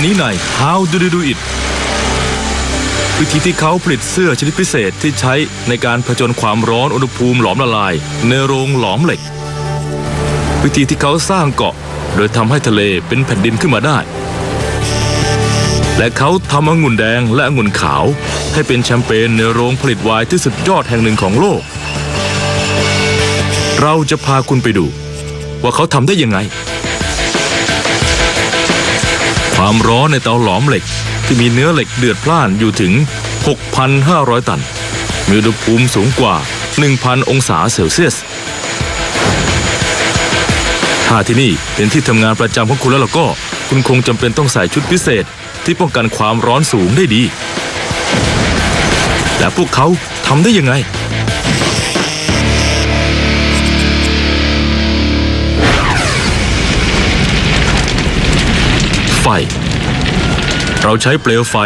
วันนี้ใน How do you do it วิธีที่เขาผลิตเสื้อชนิดพิเศษที่ใช้ในการผจญความร้อนอุณหภูมิหลอมละลาย ในโรงหลอมเหล็ก วิธีที่เขาสร้างเกาะ โดยทำให้ทะเลเป็นแผ่นดินขึ้นมาได้ และเขาทำองุ่นแดงและองุ่นขาว ให้เป็นแชมเปญในโรงผลิตไวน์ที่สุดยอดแห่งหนึ่งของโลก เราจะพาคุณไปดู ว่าเขาทำได้ยังไง ความร้อนในเตาหลอมเหล็กที่มีเนื้อเหล็กเดือดพล่านอยู่ถึง 6,500 ตัน มีอุณหภูมิสูงกว่า 1,000 องศาเซลเซียส ถ้าที่นี่เป็นที่ทำงานประจำของคุณแล้วล่ะก็ คุณคงจำเป็นต้องใส่ชุดพิเศษที่ป้องกันความร้อนสูงได้ดี และพวกเขาทำได้ยังไง เราใช้เปลวไฟ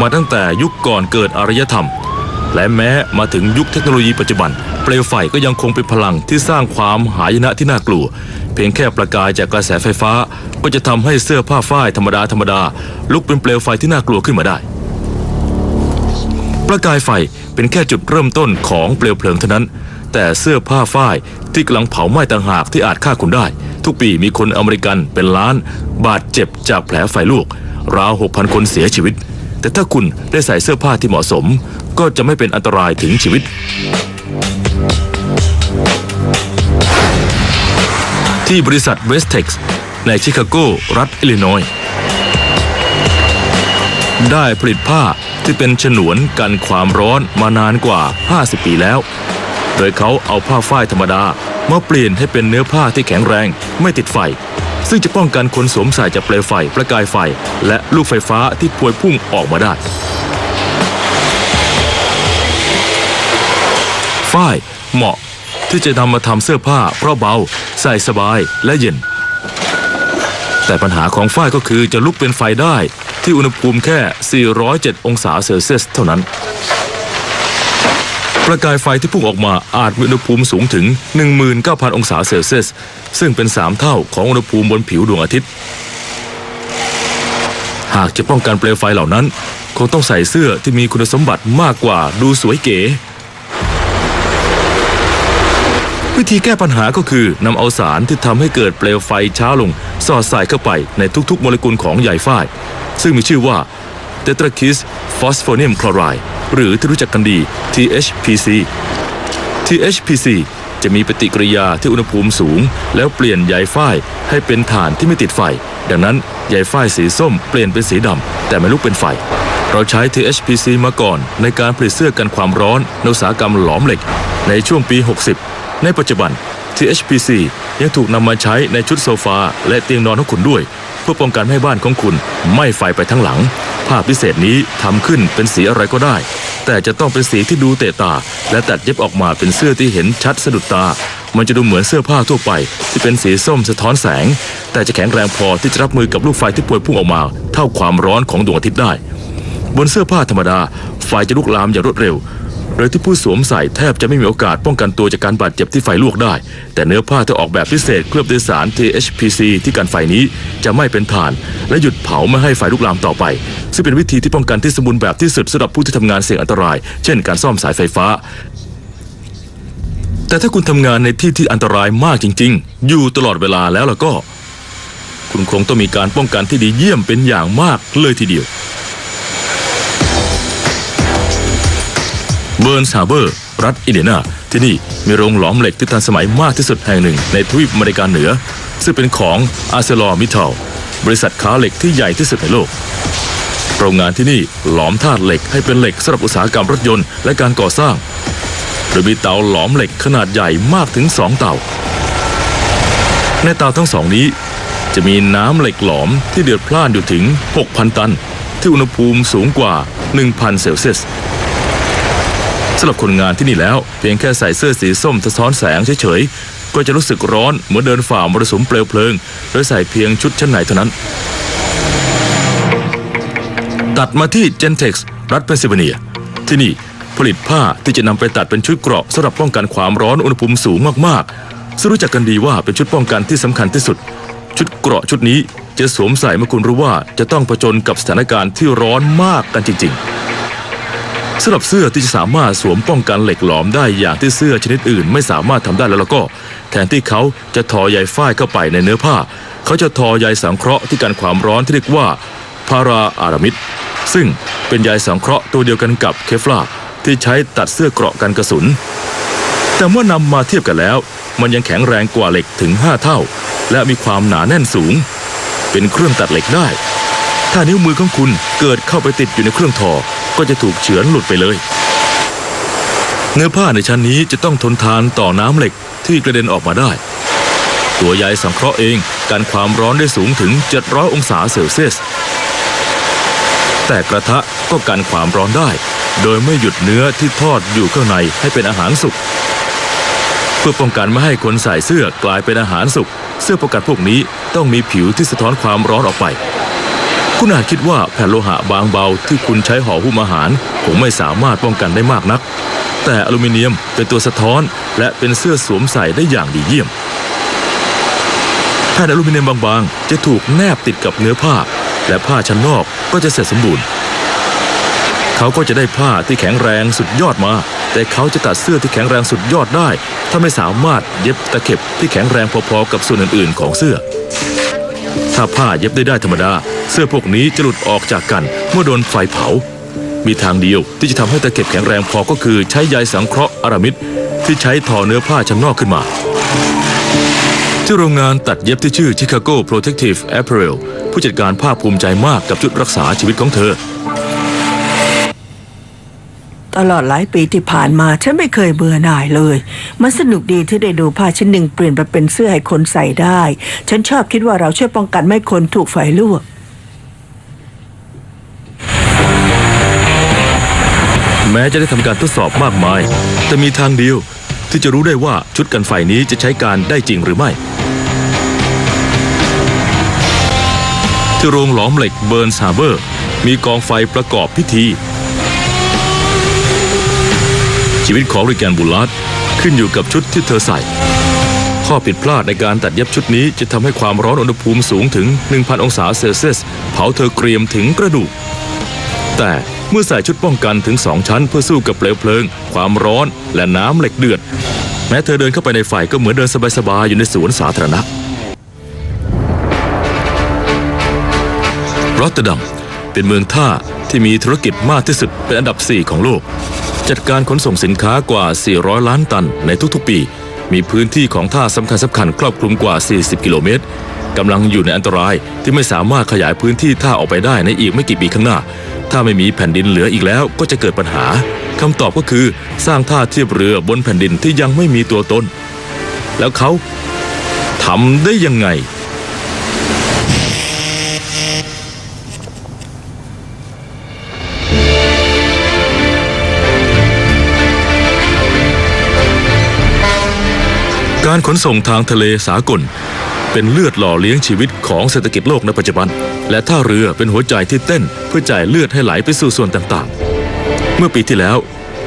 มาตั้งแต่ยุคก่อนเกิดอารยธรรม และแม้มาถึงยุคเทคโนโลยีปัจจุบัน เปลวไฟก็ยังคงเป็นพลังที่สร้างความหายนะที่น่ากลัว เพียงแค่ประกายจากกระแสไฟฟ้า ก็จะทำให้เสื้อผ้าฝ้ายธรรมดาธรรมดาลุกเป็นเปลวไฟที่น่ากลัวขึ้นมาได้ ประกายไฟเป็นแค่จุดเริ่มต้นของเปลวเพลิงเท่านั้น แต่เสื้อผ้าฝ้ายที่กำลังเผาไหม้ต่างหากที่อาจฆ่าคุณได้ ทุกปีมีคนอเมริกันเป็นล้าน บาดเจ็บจากแผลไฟลวก ราว 6,000 คนเสียชีวิต แต่ถ้าคุณได้ใส่เสื้อผ้าที่เหมาะสม ก็จะไม่เป็นอันตรายถึงชีวิต ที่บริษัทเวสเท็กซ์ในชิคาโกรัฐอิลลินอยส์ได้ผลิตผ้าที่เป็นฉนวนกันความร้อนมานานกว่า 50 ปีแล้ว โดยเขาเอาผ้าฝ้ายธรรมดามาเปลี่ยนให้เป็นเนื้อผ้าที่แข็งแรงไม่ติดไฟ ซึ่งจะป้องกันคนสวมใส่จากเปลวไฟประกายไฟ และลูกไฟฟ้าที่พวยพุ่งออกมาได้ฝ้ายเหมาะที่จะนำมาทำเสื้อผ้าเพราะเบา ใส่สบายและเย็น แต่ปัญหาของฝ้ายก็คือจะลุกเป็นไฟได้ที่อุณหภูมิแค่ 407 องศาเซลเซียสเท่านั้น ประกายไฟที่พุ่งออกมาอาจมีอุณหภูมิสูงถึง 19,000 องศาเซลเซียส ซึ่งเป็น 3 เท่าของอุณหภูมิบนผิวดวงอาทิตย์ หากจะป้องกันเปลวไฟเหล่านั้น คงต้องใส่เสื้อที่มีคุณสมบัติมากกว่าดูสวยเก๋วิธีแก้ปัญหาก็คือนำเอาสารที่ทำให้เกิดเปลวไฟช้าลง สอดใส่เข้าไปในทุกๆ โมเลกุลของใยฝ้าย ซึ่งมีชื่อว่า t e t r a k i s Phosphonium Chloride หรือที่รู้จักกันดี THPC THPC จะมีปฏิกิริยาที่อุณหภูมิสูง แล้วเปลี่ยนใยฝ้ายให้เป็นถ่านที่ไม่ติดไฟ ดังนั้นใยฝ้ายสีส้มเปลี่ยนเป็นสีดำแต่ไม่ลุกเป็นไฟ เราใช้ THPC มาก่อนในการผลิตเสื้อกันความร้อนในอุตสาหกรรมหลอมเหล็ก ในช่วงปี 60 ในปัจจุบัน THPC ยังถูกนำมาใช้ในชุดโซฟาและเตียงนอนของคุณด้วย เพื่อป้องกันให้บ้านของคุณไม้ไฟไปทั้งหลังาพพิเศษนี้ทำขึ้นเป็นสีอะไรก็ได้ แต่จะต้องเป็นสีที่ดูเตะตา และตัดเย็บออกมาเป็นเสื้อที่เห็นชัดสะดุดตา มันจะดูเหมือนเสื้อผ้าทั่วไป ที่เป็นสีส้มสะท้อนแสง แต่จะแข็งแรงพอที่จะรับมือกับลูกไฟที่พวยพุ่งออกมา เท่าความร้อนของดวงอาทิตย์ได้ บนเสื้อผ้าธรรมดาไฟจะลุกลามอย่างรวดเร็ว ดยที่ผู้สวมใส่แทบจะไม่มีโอกาสป้องกันตัวจากการบาดเจ็บที่ไฟลวกได้ แต่เนื้อผ้าที่ออกแบบพิเศษเคลือบด้วยสาร THPC ที่กันไฟนี้จะไม่เป็นถ่าน และหยุดเผาไม่ให้ไฟลุกลามต่อไป ซึ่งเป็นวิธีที่ป้องกันที่สมบูรณ์แบบที่สุดสำหรับผู้ที่ทำงานเสี่ยงอันตราย เช่น การซ่อมสายไฟฟ้า แต่ถ้าคุณทำงานในที่ที่อันตรายมากจริง ๆ อยู่ตลอดเวลาแล้วล่ะก็ คุณคงต้องมีการป้องกันที่ดีเยี่ยมเป็นอย่างมากเลยทีเดียว บิร์นส์ฮาร์เบอร์ รัฐอินเดียนา ที่นี่มีโรงหลอมเหล็กที่ทันสมัยมากที่สุดแห่งหนึ่งในทวีปอเมริกาเหนือ ซึ่งเป็นของอาร์เซลอร์มิทัลบริษัทค้าเหล็กที่ใหญ่ที่สุดในโลก โรงงานที่นี่หลอมธาตุเหล็กให้เป็นเหล็กสำหรับอุตสาหกรรมรถยนต์และการก่อสร้าง โดยมีเตาหลอมเหล็กขนาดใหญ่มากถึง 2 เตา ในเตาทั้งสองนี้ จะมีน้ำเหล็กหลอมที่เดือดพล่านอยู่ถึง 6,000 ตัน ที่อุณหภูมิสูงกว่า 1,000 เซลเซียส สำหรับคนงานที่นี่แล้ว เพียงแค่ใส่เสื้อสีส้มสะท้อนแสงเฉยๆ ก็จะรู้สึกร้อนเหมือนเดินฝ่ามรสุมเปลวเพลิง โดยใส่เพียงชุดชั้นในเท่านั้น ตัดมาที่ Gentex รัฐเพนซิลเวเนีย ที่นี่ผลิตผ้าที่จะนำไปตัดเป็นชุดเกราะสำหรับป้องกันความร้อนอุณหภูมิสูงมากๆซึ่งรู้จักกันดีว่าเป็นชุดป้องกันที่สำคัญที่สุด ชุดเกราะชุดนี้จะสวมใส่เมื่อคุณรู้ว่าจะต้องผจญกับสถานการณ์ที่ร้อนมากกันจริง ๆ สำหรับเสื้อที่จะสามารถสวมป้องกันเหล็กหลอมได้อย่างที่เสื้อชนิดอื่น ไม่สามารถทำได้แล้วแล้วก็ แทนที่เขาจะทอใยฝ้ายเข้าไปในเนื้อผ้า เขาจะทอใยสังเคราะห์ที่กันความร้อนที่เรียกว่าพาราอารามิดซึ่งเป็นใยสังเคราะห์ตัวเดียวกันกับเคฟลาที่ใช้ตัดเสื้อเกราะกันกระสุน แต่เมื่อนำมาเทียบกันแล้ว มันยังแข็งแรงกว่าเหล็กถึง 5 เท่า และมีความหนาแน่นสูง เป็นเครื่องตัดเหล็กได้ ถ้านิ้วมือของคุณเกิดเข้าไปติดอยู่ในเครื่องทอ ก็จะถูกเฉือนหลุดไปเลย เนื้อผ้าในชั้นนี้จะต้องทนทานต่อน้ำเหล็กที่กระเด็นออกมาได้ ตัวใยสังเคราะห์เองกันความร้อนได้สูงถึง 700 องศาเซลเซียส แต่กระทะก็กันความร้อนได้ โดยไม่หยุดเนื้อที่ทอดอยู่ข้างในให้เป็นอาหารสุกเพื่อป้องกันไม่ให้คนใส่เสื้อกลายเป็นอาหารสุก เสื้อป้องกันพวกนี้ต้องมีผิวที่สะท้อนความร้อนออกไป คุณอาจคิดว่าแผ่นโลหะบางเบาที่คุณใช้ห่อหุ้มอาหารคงไม่สามารถป้องกันได้มากนัก แต่อลูมิเนียมเป็นตัวสะท้อนและเป็นเสื้อสวมใส่ได้อย่างดีเยี่ยมแผ่นอลูมิเนียมบางๆ จะถูกแนบติดกับเนื้อผ้า และผ้าชั้นนอกก็จะเสร็จสมบูรณ์ เขาก็จะได้ผ้าที่แข็งแรงสุดยอดมา แต่เขาจะตัดเสื้อที่แข็งแรงสุดยอดได้ ถ้าไม่สามารถเย็บตะเข็บที่แข็งแรงพอๆกับส่วนอื่นๆ ของเสื้อ ถ้าผ้าเย็บได้ได้ธรรมดา เสื้อพวกนี้จะหลุดออกจากกันเมื่อโดนไฟเผา มีทางเดียวที่จะทำให้ตะเข็บแข็งแรงพอก็คือใช้ใยสังเคราะห์อารามิดที่ใช้ทอเนื้อผ้าชั้นนอกขึ้นมาที่โรงงานตัดเย็บที่ชื่อ Chicago Protective Apparel ผู้จัดการภาคภูมิใจมากกับชุดรักษาชีวิตของเธอ ตลอดหลายปีที่ผ่านมาฉันไม่เคยเบื่อหน่ายเลย มันสนุกดีที่ได้ดูผ้าชิ้นหนึ่งเปลี่ยนไปเป็นเสื้อให้คนใส่ได้ ฉันชอบคิดว่าเราช่วยป้องกันไม่คนถูกไฟลวก แม้จะได้ทำการทดสอบมากมาย แต่มีทางเดียวที่จะรู้ได้ว่าชุดกันไฟนี้จะใช้การได้จริงหรือไม่ ที่โรงหลอมเหล็กเบิร์นซาเบอร์ มีกองไฟประกอบพิธี ชีวิตของริแกนบูลาร์ดขึ้นอยู่กับชุดที่เธอใส่ ข้อผิดพลาดในการตัดเย็บชุดนี้จะทำให้ความร้อนอุณหภูมิสูงถึง 1,000 องศาเซลเซียส เผาเธอเกรียมถึงกระดูก แต่เมื่อใส่ชุดป้องกันถึงสองชั้นเพื่อสู้กับเปลวเพลิง ความร้อนและน้ำเหล็กเดือด แม้เธอเดินเข้าไปในไฟก็เหมือนเดินสบายๆอยู่ในสวนสาธารณะรอตเตอร์ดัมเป็นเมืองท่าที่มีธุรกิจมากที่สุดเป็นอันดับ 4 ของโลก จัดการขนส่งสินค้ากว่า 400 ล้านตันในทุกๆปี มีพื้นที่ของท่าสำคัญสำคัญครอบคลุมกว่า 40 กิโลเมตรกำลังอยู่ในอันตรายที่ไม่สามารถขยายพื้นที่ท่าออกไปได้ในอีกไม่กี่ปีข้างหน้า ถ้าไม่มีแผ่นดินเหลืออีกแล้วก็จะเกิดปัญหาคำตอบก็คือสร้างท่าเทียบเรือบนแผ่นดินที่ยังไม่มีตัวตน แล้วเขาทำได้ยังไง การขนส่งทางทะเลสากล เป็นเลือดหล่อเลี้ยงชีวิตของเศรษฐกิจโลกในปัจจุบัน และท่าเรือเป็นหัวใจที่เต้นเพื่อจ่ายเลือดให้ไหลไปสู่ส่วนต่างๆ เมื่อปีที่แล้ว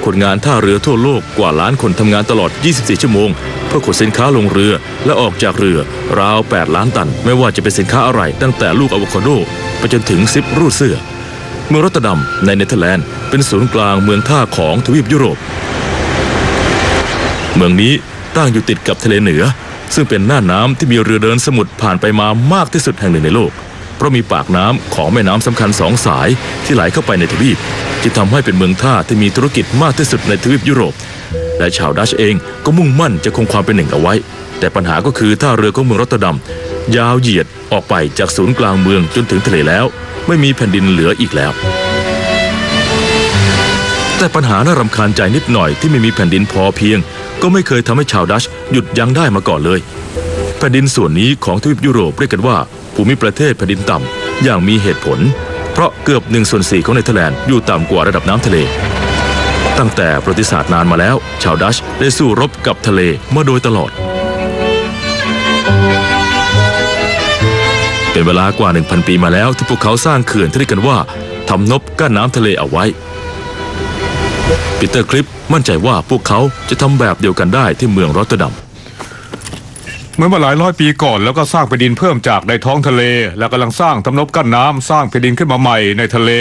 คนงานท่าเรือทั่วโลกกว่าล้านคนทำงานตลอด 24 ชั่วโมง เพื่อขนสินค้าลงเรือและออกจากเรือราว 8 ล้านตัน ไม่ว่าจะเป็นสินค้าอะไร ตั้งแต่ลูกอะโวคาโดไปจนถึงซิปรูดเสื้อ เมืองรอตเตอร์ดัมในเนเธอร์แลนด์เป็นศูนย์กลางเมืองท่าของทวีปยุโรป เมืองนี้ ตั้งอยู่ติดกับทะเลเหนือ ซึ่งเป็นหน้าน้ำที่มีเรือเดินสมุทรผ่านไปมามากที่สุดแห่งหนึ่งในโลก เพราะมีปากน้ำของแม่น้ำสำคัญสองสายที่ไหลเข้าไปในทวีปที่ทำให้เป็นเมืองท่าที่มีธุรกิจมากที่สุดในทวีปยุโรป และชาวดัชเองก็มุ่งมั่นจะคงความเป็นหนึ่งเอาไว้ แต่ปัญหาก็คือท่าเรือของเมืองรอตเตอร์ดัมยาวเหยียดออกไปจากศูนย์กลางเมืองจนถึงทะเลแล้ว ไม่มีแผ่นดินเหลืออีกแล้วแต่ปัญหาน่ารำคาญใจนิดหน่อยที่ไม่มีแผ่นดินพอเพียง ก็ไม่เคยทำให้ชาวดัชหยุดยั้งได้มาก่อนเลย แผ่นดินส่วนนี้ของทวีปยุโรปเรียกกันว่า ภูมิประเทศแผ่นดินต่ำอย่างมีเหตุผล เพราะเกือบหนึ่งส่วนสี่ของเนเธอร์แลนด์อยู่ต่ำกว่าระดับน้ำทะเล ตั้งแต่ประวัติศาสตร์นานมาแล้ว ชาวดัชได้สู้รบกับทะเลมาโดยตลอด เป็นเวลากว่า 1,000 ปีมาแล้วที่พวกเขาสร้างเขื่อนที่เรียกกันว่าทำนบกั้นน้ำทะเลเอาไว้ ปีเตอร์คลิปมั่นใจว่าพวกเขาจะทำแบบเดียวกันได้ที่เมืองรอตเตอร์ดัม เมื่อมาหลายร้อยปีก่อนแล้วก็สร้างแผ่นดินเพิ่มจากในท้องทะเล แล้วกำลังสร้างทำนบกั้นน้ำสร้างแผ่นดินขึ้นมาใหม่ในทะเล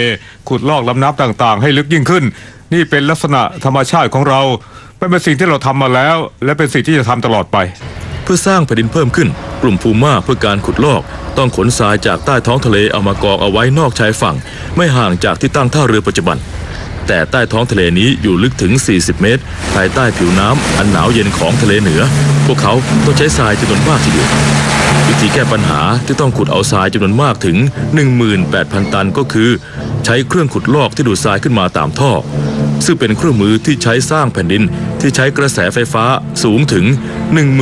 ขุดลอกลำน้ำต่างๆ ให้ลึกยิ่งขึ้น นี่เป็นลักษณะธรรมชาติของเราเป็นสิ่งที่เราทำมาแล้ว และเป็นสิ่งที่จะทำตลอดไป เพื่อสร้างแผ่นดินเพิ่มขึ้น กลุ่มพูม่าเพื่อการขุดลอก ต้องขนทรายจากใต้ท้องทะเลเอามากองเอาไว้นอกชายฝั่ง ไม่ห่างจากที่ตั้งท่าเรือปัจจุบัน แต่ใต้ท้องทะเลนี้อยู่ลึกถึง 40 เมตร ภายใต้ผิวน้ำอันหนาวเย็นของทะเลเหนือ พวกเขาต้องใช้ทรายจำนวนมากทีเดียววิธีแก้ปัญหาที่ต้องขุดเอาทรายจำนวนมากถึง 18,000 ตันก็คือ ใช้เครื่องขุดลอกที่ดูดทรายขึ้นมาตามท่อ ซึ่งเป็นเครื่องมือที่ใช้สร้างแผ่นดินที่ใช้กระแสไฟฟ้าสูงถึง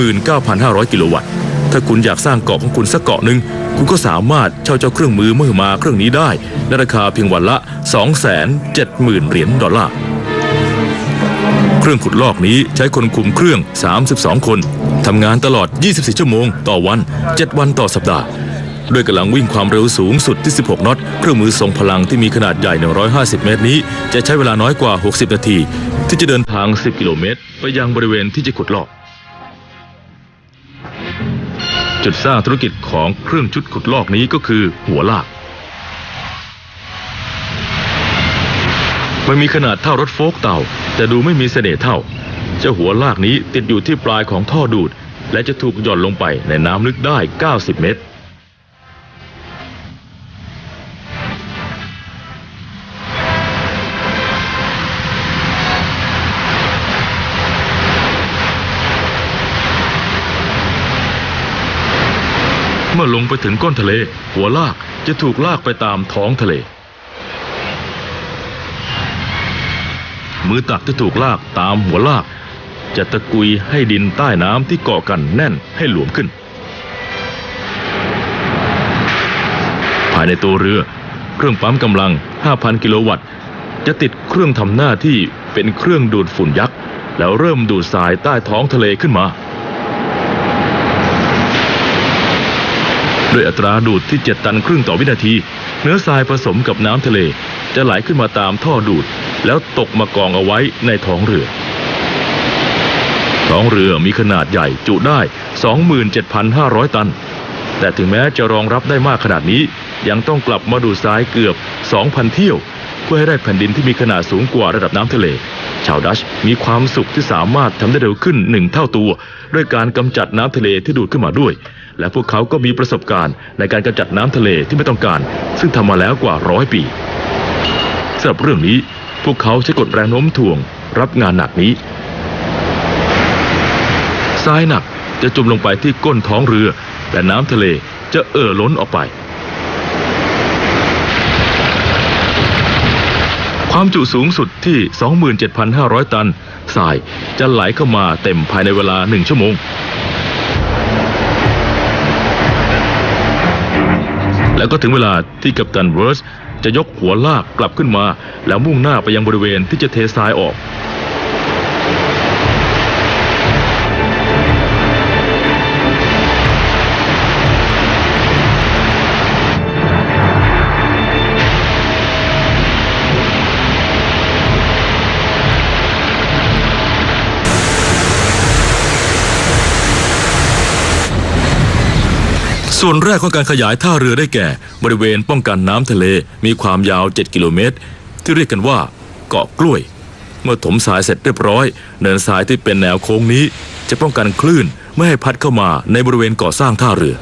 19,500 กิโลวัตต์ ถ้าคุณอยากสร้างเกาะของคุณสักเกาะหนึ่งคุณก็สามารถเช่าเจ้าเครื่องมือมือมาเครื่องนี้ได้ในราคาเพียงวันละ 270,000 เหรียญดอลลาร์เครื่องขุดลอกนี้ใช้คนคุมเครื่อง 32 คนทำงานตลอด 24 ชั่วโมง ต่อวัน 7 วันต่อสัปดาห์ ด้วยกำลังวิ่งความเร็วสูงสุดที่ 16 นอต เครื่องมือทรงพลังที่มีขนาดใหญ่ 150 เมตรนี้ จะใช้เวลาน้อยกว่า 60 นาที ที่จะเดินทาง 10 กิโลเมตร ไปยังบริเวณที่จะขุดลอก จุดสร้างธุรกิจของเครื่องชุดขุดลอกนี้ก็คือหัวลาก มันมีขนาดเท่ารถโฟล์กเต่า แต่ดูไม่มีเสน่ห์เท่า เจ้าหัวลากนี้ติดอยู่ที่ปลายของท่อดูด และจะถูกหย่อนลงไปในน้ำลึกได้ 90 เมตร มื่อลงไปถึงก้นทะเล หัวลากจะถูกลากไปตามท้องทะเล มือตักที่ถูกลากตามหัวลาก จะตะกุยให้ดินใต้น้ำที่เกาะกันแน่นให้หลวมขึ้น ภายในตัวเรือ เครื่องปั๊มกำลัง 5,000 กิโลวัตต์ จะติดเครื่องทำหน้าที่เป็นเครื่องดูดฝุ่นยักษ์ แล้วเริ่มดูดทรายใต้ท้องทะเลขึ้นมา ด้วยอัตราดูดที่ 7 ตันครึ่งต่อวินาที เนื้อทรายผสมกับน้ำทะเล จะไหลขึ้นมาตามท่อดูด แล้วตกมากองเอาไว้ในท้องเรือ ท้องเรือมีขนาดใหญ่จุได้ 27,500 ตัน แต่ถึงแม้จะรองรับได้มากขนาดนี้ ยังต้องกลับมาดูดทรายเกือบ 2,000 เที่ยว เพื่อให้ได้แผ่นดินที่มีขนาดสูงกว่าระดับน้ำทะเล ชาวดัชมีความสุขที่สามารถทำได้เร็วขึ้นหนึ่งเท่าตัว ด้วยการกำจัดน้ำทะเลที่ดูดขึ้นมาด้วย และพวกเขาก็มีประสบการณ์ในการกำจัดน้ำทะเลที่ไม่ต้องการ ซึ่งทำมาแล้วกว่าร้อยปีสำหรับเรื่องนี้พวกเขาใช้กฎแรงโน้มถ่วง รับงานหนักนี้ทรายหนักจะจมลงไปที่ก้นท้องเรือ และน้ำทะเลจะเอ่อล้นออกไป ความจุสูงสุดที่ 27,500 ตันทรายจะไหลเข้ามาเต็มภายในเวลาหนึ่งชั่วโมง แล้วก็ถึงเวลาที่กัปตันเวิร์สจะยกหัวลากกลับขึ้นมา แล้วมุ่งหน้าไปยังบริเวณที่จะเททรายออก ส่วนแรกของการขยายท่าเรือได้แก่ บริเวณป้องกันน้ำทะเลมีความยาว 7 กิโลเมตร ที่เรียกกันว่า เกาะกล้วย เมื่อถมทรายเสร็จเรียบร้อย เนินทรายที่เป็นแนวโค้งนี้ จะป้องกันคลื่นไม่ให้พัดเข้ามาในบริเวณก่อสร้างท่าเรือ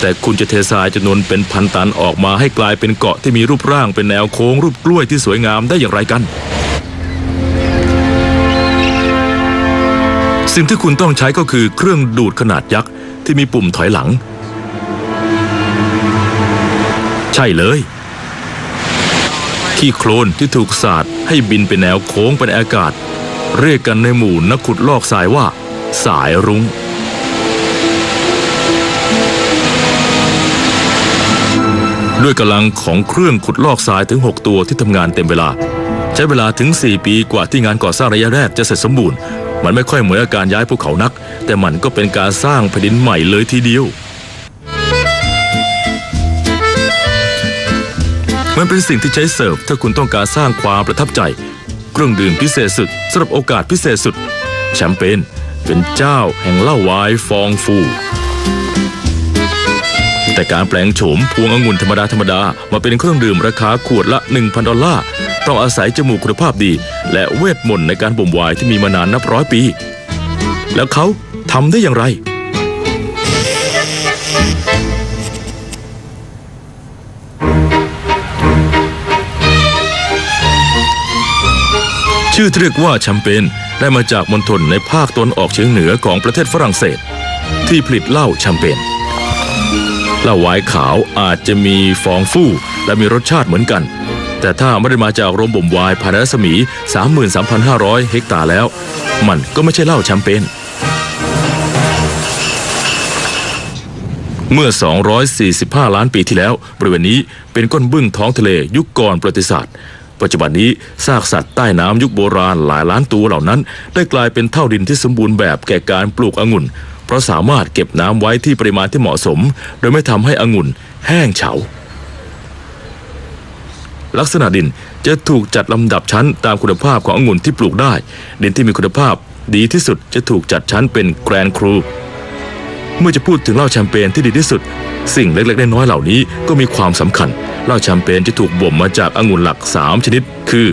แต่คุณจะเททรายจำนวนเป็นพันตันออกมาให้กลายเป็นเกาะที่มีรูปร่างเป็นแนวโค้งรูปกล้วยที่สวยงามได้อย่างไรกัน สิ่งที่คุณต้องใช้ก็คือเครื่องดูดขนาดยักษ์ ที่มีปุ่มถอยหลัง ใช่เลยขี้โคลนที่ถูกสาดให้บินเป็นแนวโค้งไปในอากาศ เรียกกันในหมู่นักขุดลอกทรายว่า สายรุง้งด้วยกำลังของเครื่องขุดลอกทรายถึง 6 ตัวที่ทำงานเต็มเวลา ใช้เวลาถึง 4 ปีกว่าที่งานก่อสร้างระยะแรกจะเสร็จสมบูรณ์ มันไม่ค่อยเหมือนอาการย้ายภูเขานัก แต่มันก็เป็นการสร้างแผ่นดินใหม่เลยทีเดียว มันเป็นสิ่งที่ใช้เสิร์ฟถ้าคุณต้องการสร้างความประทับใจ เครื่องดื่มพิเศษสุดสำหรับโอกาสพิเศษสุด แชมเปญเป็นเจ้าแห่งเหล้าไวน์ฟองฟู แต่การแปลงโฉมพวงองุ่นธรรมดาธรรมดามาเป็นเครื่องดื่มราคาขวดละ 1,000 ดอลลาร์ต้องอาศัยจมูกคุณภาพดี และเวทมนต์ในการบ่มไวน์ที่มีมานานนับร้อยปี แล้วเขาทำได้อย่างไร ชื่อที่เรียกว่าแชมเปญได้มาจากมณฑลในภาคตะวันออกเฉียงเหนือของประเทศฝรั่งเศส ที่ผลิตเหล้าแชมเปญ เหล้าไวน์ขาวอาจจะมีฟองฟู่และมีรสชาติเหมือนกัน แต่ถ้าไม่ได้มาจากโรงบ่มไวน์ภายในรัศมี 33,500 เฮกตาร์แล้ว มันก็ไม่ใช่เหล้าแชมเปญเมื่อ 245 ล้านปีที่แล้ว บริเวณนี้เป็นก้นบึ้งท้องทะเลยุคก่อนประวัติศาสตร์ ปัจจุบันนี้ซากสัตว์ใต้น้ำยุคโบราณหลายล้านตัวเหล่านั้น ได้กลายเป็นเท่าดินที่สมบูรณ์แบบแก่การปลูกองุ่น เพราะสามารถเก็บน้ำไว้ที่ปริมาณที่เหมาะสม โดยไม่ทำให้องุ่นแห้งเฉา ลักษณะดินจะถูกจัดลำดับชั้นตามคุณภาพขององุ่นที่ปลูกได้ ดินที่มีคุณภาพดีที่สุดจะถูกจัดชั้นเป็นแกรนครู เมื่อจะพูดถึงเหล้าแชมเปญที่ดีที่สุด สิ่งเล็กๆน้อยๆเหล่านี้ก็มีความสำคัญเหล้าแชมเปญจะถูกบ่มมาจากองุ่นหลัก 3 ชนิด คือ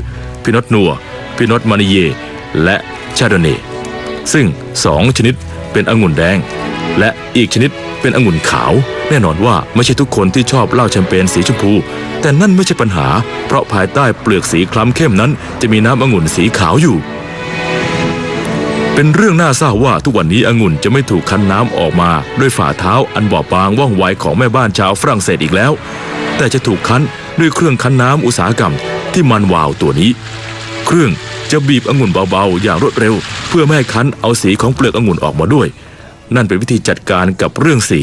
พินอตนัวพินอตมานิเย และชาโดเนซึ่ง 2 ชนิด เป็นองุ่นแดง และอีกชนิดเป็นองุ่นขาว แน่นอนว่าไม่ใช่ทุกคนที่ชอบเหล้าแชมเปญสีชมพู แต่นั่นไม่ใช่ปัญหา เพราะภายใต้เปลือกสีคล้ำเข้มนั้น จะมีน้ำองุ่นสีขาวอยู่ เป็นเรื่องน่าเศร้าว่าทุกวันนี้องุ่นจะไม่ถูกคั้นน้ำออกมาด้วยฝ่าเท้าอันบอบบางว่องไวของแม่บ้านชาวฝรั่งเศสอีกแล้ว แต่จะถูกคั้นด้วยเครื่องคั้นน้ำอุตสาหกรรมที่มันวาวตัวนี้ เครื่อง จะบีบองุ่นเบาๆ อย่างรวดเร็ว เพื่อไม่ให้คั้นเอาสีของเปลือกองุ่นออกมาด้วย นั่นเป็นวิธีจัดการกับเรื่องสี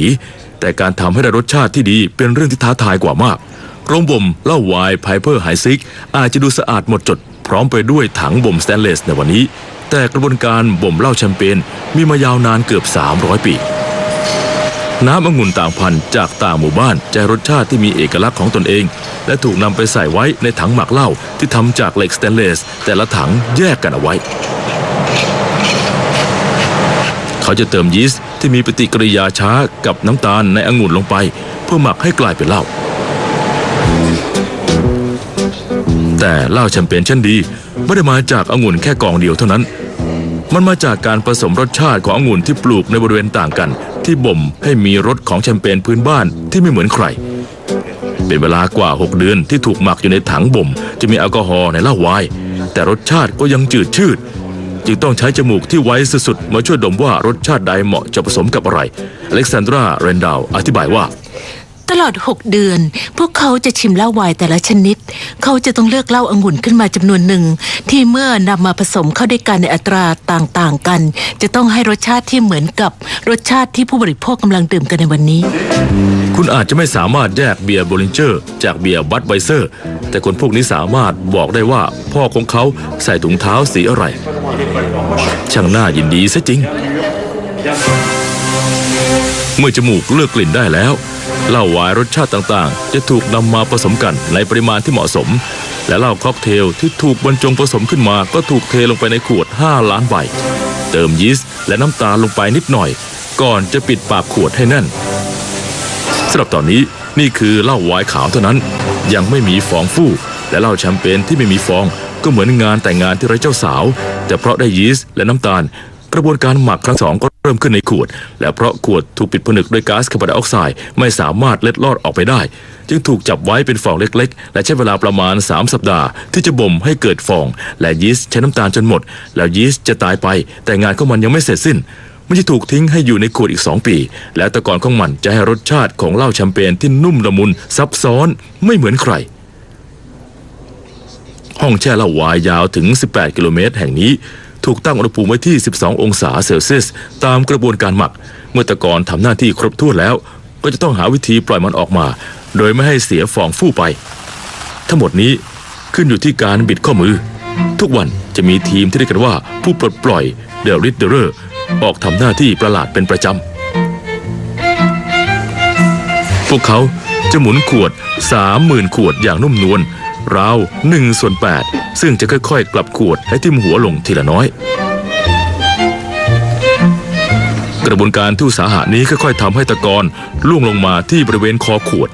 แต่การทำให้ได้รสชาติที่ดีเป็นเรื่องที่ท้าทายกว่ามากโรงบ่มเหล้าไวน์ไพเปอร์ไฮซิก อาจจะดูสะอาดหมดจด พร้อมไปด้วยถังบ่มสแตนเลสในวันนี้ แต่กระบวนการบ่มเหล้าแชมเปญมีมายาวนานเกือบ 300 ปี น้ำองุ่นต่างพันธุ์จากต่างหมู่บ้านจะให้รสชาติที่มีเอกลักษณ์ของตนเอง และถูกนำไปใส่ไว้ในถังหมักเหล้าที่ทำจากเหล็กสแตนเลส แต่ละถังแยกกันเอาไว้ เขาจะเติมยีสต์ที่มีปฏิกิริยาช้ากับน้ำตาลในองุ่นลงไป เพื่อหมักให้กลายเป็นเหล้าแต่เหล้าแชมเปญชั้นดีไม่ได้มาจากองุ่นแค่กองเดียวเท่านั้น มันมาจากการผสมรสชาติขององุ่นที่ปลูกในบริเวณต่างกัน ที่บ่มให้มีรสของแชมเปญพื้นบ้านที่ไม่เหมือนใคร เป็นเวลากว่า 6 เดือนที่ถูกหมักอยู่ในถังบ่ม จะมีแอลกอฮอล์ในเหล้าไวน์แต่รสชาติก็ยังจืดชืด จึงต้องใช้จมูกที่ไวสุดๆมาช่วยดมว่ารสชาติใดเหมาะจะผสมกับอะไรอเล็กซานดราเรนดาวอธิบายว่า ตลอด6เดือน พวกเขาจะชิมเหล้าไวน์แต่ละชนิด เขาจะต้องเลือกเหล้าองุ่นขึ้นมาจำนวนหนึ่ง ที่เมื่อนำมาผสมเข้าด้วยกันในอัตราต่างๆกัน จะต้องให้รสชาติที่เหมือนกับรสชาติที่ผู้บริโภคกำลังดื่มกันในวันนี้ คุณอาจจะไม่สามารถแยกเบียร์โบลิงเจอร์ จากเบียร์บัตไวเซอร์ แต่คนพวกนี้สามารถบอกได้ว่าพ่อของเขาใส่ถุงเท้าสีอะไร ช่างน่ายินดีซะจริง เมื่อจมูกเลือกกลิ่นได้แล้ว เหล้าวน์รสชาติต่างๆ จะถูกนำมาผสมกันในปริมาณที่เหมาะสม และเหล้าค็อกเทลที่ถูกบรรจงผสมขึ้นมาก็ถูกเทลงไปในขวด 5 ล้านใบ เติมยีสต์และน้ำตาลลงไปนิดหน่อย ก่อนจะปิดปากขวดให้แน่นสำหรับตอนนี้นี่คือเหล้าวน์ขาวเท่านั้น ยังไม่มีฟองฟู่และเหล้าแชมเปญที่ไม่มีฟองก็เหมือนงานแต่งงานที่ไร้เจ้าสาว แต่เพราะได้ยีสต์และน้ำตาล กระบวนการหมักครั้งสองก็ เริ่มขึ้นในขวด และเพราะขวดถูกปิดผนึกด้วยก๊าซคาร์บอนไดออกไซด์ไม่สามารถเล็ดลอดออกไปได้ จึงถูกจับไว้เป็นฟองเล็กๆ และใช้เวลาประมาณ 3 สัปดาห์ ที่จะบ่มให้เกิดฟอง และยีสต์ใช้น้ำตาลจนหมด แล้วยีสต์จะตายไป แต่งานของมันยังไม่เสร็จสิ้นมันจะถูกทิ้งให้อยู่ในขวดอีก 2 ปี และตะกอนของมันจะให้รสชาติของเหล้าแชมเปญที่นุ่มละมุนซับซ้อนไม่เหมือนใคร ห้องแช่เหล้าไวน์ยาวถึง 18 กิโลเมตรแห่งนี้ ถูกตั้งอุณหภูมิไว้ที่ 12 องศาเซลเซียส ตามกระบวนการหมัก เมื่อตะกอนทำหน้าที่ครบถ้วนแล้ว ก็จะต้องหาวิธีปล่อยมันออกมา โดยไม่ให้เสียฟองฟู่ไป ทั้งหมดนี้ขึ้นอยู่ที่การบิดข้อมือ ทุกวันจะมีทีมที่เรียกกันว่าผู้ปลดปล่อยเดริดเดอร์ออกทำหน้าที่ประหลาดเป็นประจำพวกเขาจะหมุนขวด 30,000 ขวดอย่างนุ่มนวล ราว1ส่วน8ซึ่งจะค่อยๆ กลับขวดให้ทิ่มหัวลงทีละน้อย กระบวนการที่อุตสาหะนี้ค่อยๆทำให้ตะกอนล่วงลงมาที่บริเวณคอขวด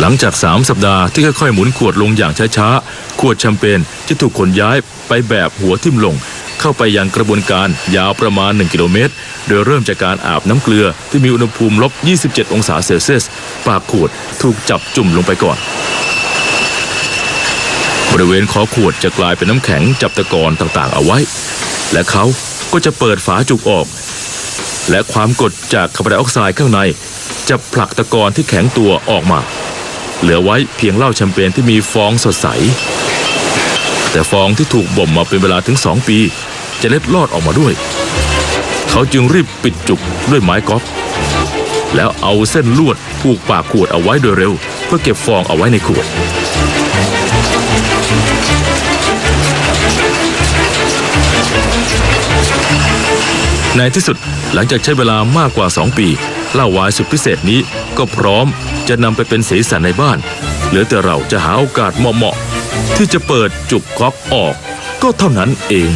หลังจาก 3 สัปดาห์ที่ค่อยๆหมุนขวดลงอย่างช้าๆขวดแชมเปญจะถูกขนย้ายไปแบบหัวทิ่มลง เข้าไปยังกระบวนการยาวประมาณ 1 กิโลเมตร โดยเริ่มจากการอาบน้ำเกลือที่มีอุณหภูมิลบ 27 องศาเซลเซียส ปากขวดถูกจับจุ่มลงไปก่อน บริเวณคอขวดจะกลายเป็นน้ำแข็งจับตะกอนต่างๆ เอาไว้ และเขาก็จะเปิดฝาจุกออก และความกดจากคาร์บอนไดออกไซด์ข้างใน จะผลักตะกอนที่แข็งตัวออกมา เหลือไว้เพียงเหล้าแชมเปญที่มีฟองสดใสแต่ฟองที่ถูกบ่มมาเป็นเวลาถึงสองปี จะเล็ดลอดออกมาด้วย เขาจึงรีบปิดจุกด้วยไม้กอล์ฟแล้วเอาเส้นลวดผูกปากขวดเอาไว้โดยเร็ว เพื่อเก็บฟองเอาไว้ในขวด ในที่สุดหลังจากใช้เวลามากกว่า 2 ปีเหล้าวายสุดพิเศษนี้ก็พร้อมจะนำไปเป็นสีสันในบ้าน เหลือแต่เราจะหาโอกาสเหมาะๆที่จะเปิดจุกก๊อกออกก็เท่านั้นเอง